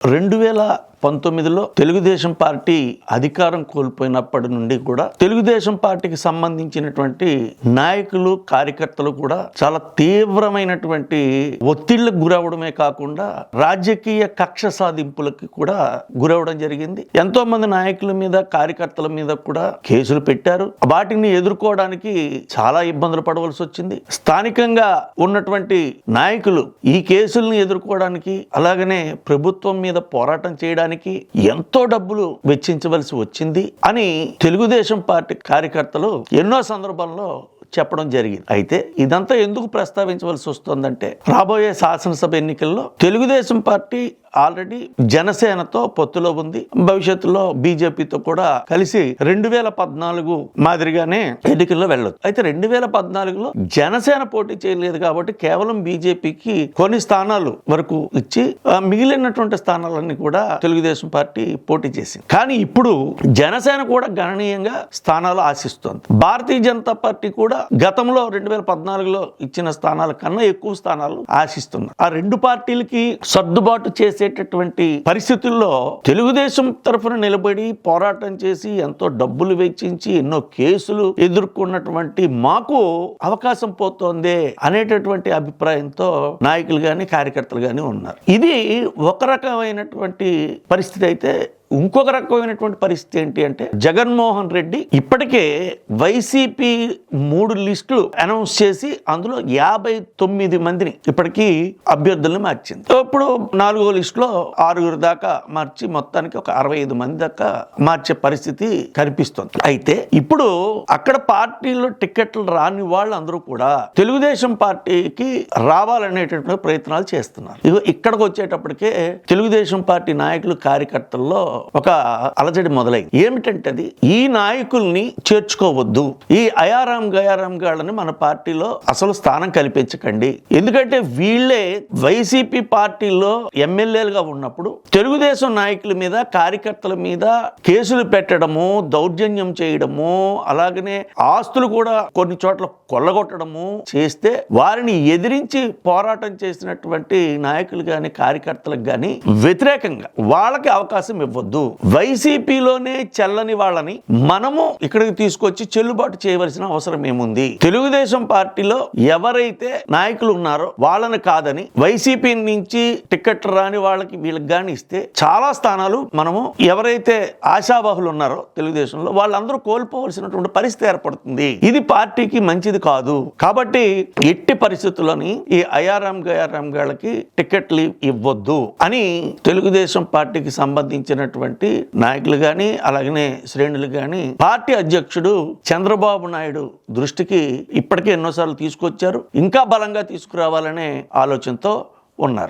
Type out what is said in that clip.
రెండు వేల పంతొమ్మిదిలో తెలుగుదేశం పార్టీ అధికారం కోల్పోయినప్పటి నుండి కూడా తెలుగుదేశం పార్టీకి సంబంధించినటువంటి నాయకులు కార్యకర్తలు కూడా చాలా తీవ్రమైనటువంటి ఒత్తిళ్ళకు గురవడమే కాకుండా రాజకీయ కక్ష సాధింపులకి కూడా గురవడం జరిగింది. ఎంతో మంది నాయకుల మీద కార్యకర్తల మీద కూడా కేసులు పెట్టారు. వాటిని ఎదుర్కోవడానికి చాలా ఇబ్బందులు పడవలసి వచ్చింది. స్థానికంగా ఉన్నటువంటి నాయకులు ఈ కేసులను ఎదుర్కోవడానికి అలాగనే ప్రభుత్వం మీద పోరాటం చేయడానికి ఎంతో డబ్బులు వెచ్చించవలసి వచ్చింది అని తెలుగుదేశం పార్టీ కార్యకర్తలు ఎన్నో సందర్భాల్లో చెప్పడం జరిగింది. అయితే ఇదంతా ఎందుకు ప్రస్తావించవలసి వస్తుందంటే రాబోయే శాసనసభ ఎన్నికల్లో తెలుగుదేశం పార్టీ ఆల్రెడీ జనసేనతో పొత్తులో ఉంది. భవిష్యత్తులో బీజేపీతో కూడా కలిసి రెండు వేల పద్నాలుగు మాదిరిగానే ఎన్నికల్లో వెళ్ళదు అయితే రెండు వేల పద్నాలుగులో జనసేన పోటీ చేయలేదు కాబట్టి కేవలం బీజేపీకి కొన్ని స్థానాలు వరకు ఇచ్చి మిగిలినటువంటి స్థానాలన్నీ కూడా తెలుగుదేశం పార్టీ పోటీ చేసింది. కానీ ఇప్పుడు జనసేన కూడా గణనీయంగా స్థానాలు ఆశిస్తోంది. భారతీయ జనతా పార్టీ కూడా గతంలో రెండు వేల పద్నాలుగులో ఇచ్చిన స్థానాల కన్నా ఎక్కువ స్థానాలు ఆశిస్తున్నారు ఆ రెండు పార్టీలకి సర్దుబాటు చేసేటటువంటి పరిస్థితుల్లో తెలుగుదేశం తరఫున నిలబడి పోరాటం చేసి ఎంతో డబ్బులు వెచ్చించి ఎన్నో కేసులు ఎదుర్కొన్నటువంటి మాకు అవకాశం పోతోంది అనేటటువంటి అభిప్రాయంతో నాయకులు కానీ కార్యకర్తలు కానీ ఉన్నారు. ఇది ఒక రకమైనటువంటి పరిస్థితి అయితే ఇంకొక రకమైనటువంటి పరిస్థితి ఏంటి అంటే జగన్మోహన్ రెడ్డి ఇప్పటికే వైసీపీ మూడు లిస్టులు అనౌన్స్ చేసి అందులో యాభై తొమ్మిది మందిని ఇప్పటికీ అభ్యర్థులను మార్చింది. ఇప్పుడు నాలుగో లిస్టులో ఆరుగురు దాకా మార్చి మొత్తానికి ఒక అరవై ఐదు మంది దాకా మార్చే పరిస్థితి కనిపిస్తుంది. అయితే ఇప్పుడు అక్కడ పార్టీలో టికెట్లు రాని వాళ్ళు అందరూ కూడా తెలుగుదేశం పార్టీకి రావాలనేటటువంటి ప్రయత్నాలు చేస్తున్నారు. ఇగో ఇక్కడికి వచ్చేటప్పటికే తెలుగుదేశం పార్టీ నాయకులు కార్యకర్తల్లో ఒక అలజడి మొదలైంది. ఏమిటంటే అది ఈ నాయకుల్ని చేర్చుకోవద్దు. ఈ అయారాం గయారాం గాళ్ళని మన పార్టీలో అసలు స్థానం కల్పించకండి. ఎందుకంటే వీళ్ళే వైసీపీ పార్టీలో ఎమ్మెల్యేలుగా ఉన్నప్పుడు తెలుగుదేశం నాయకుల మీద కార్యకర్తల మీద కేసులు పెట్టడము దౌర్జన్యం చేయడము అలాగనే ఆస్తులు కూడా కొన్ని చోట్ల కొల్లగొట్టడము చేస్తే వారిని ఎదిరించి పోరాటం చేసినటువంటి నాయకులు కానీ కార్యకర్తలకు కానీ వ్యతిరేకంగా వాళ్ళకి అవకాశం ఇవ్వద్దు. వైసీపీలోనే చెల్లని వాళ్ళని మనము ఇక్కడికి తీసుకొచ్చి చెల్లుబాటు చేయవలసిన అవసరం ఏముంది? తెలుగుదేశం పార్టీలో ఎవరైతే నాయకులు ఉన్నారో వాళ్ళని కాదని వైసీపీ నుంచి టికెట్ రాని వాళ్ళకి వీళ్ళకి కానీ ఇస్తే చాలా స్థానాలు మనము ఎవరైతే ఆశావాహులు ఉన్నారో తెలుగుదేశంలో వాళ్ళందరూ కోల్పోవలసినటువంటి పరిస్థితి ఏర్పడుతుంది. ఇది పార్టీకి మంచిది కాదు. కాబట్టి ఎట్టి పరిస్థితుల్లోని ఈ అయారాం గయారాం గాళ్ళకి టికెట్లు ఇవ్వద్దు అని తెలుగుదేశం పార్టీకి సంబంధించినటువంటి నాయకులు కానీ అలాగనే శ్రేణులు కానీ పార్టీ అధ్యక్షుడు చంద్రబాబు నాయుడు దృష్టికి ఇప్పటికే ఎన్నోసార్లు తీసుకొచ్చారు. ఇంకా బలంగా తీసుకురావాలనే ఆలోచనతో ఉన్నారు.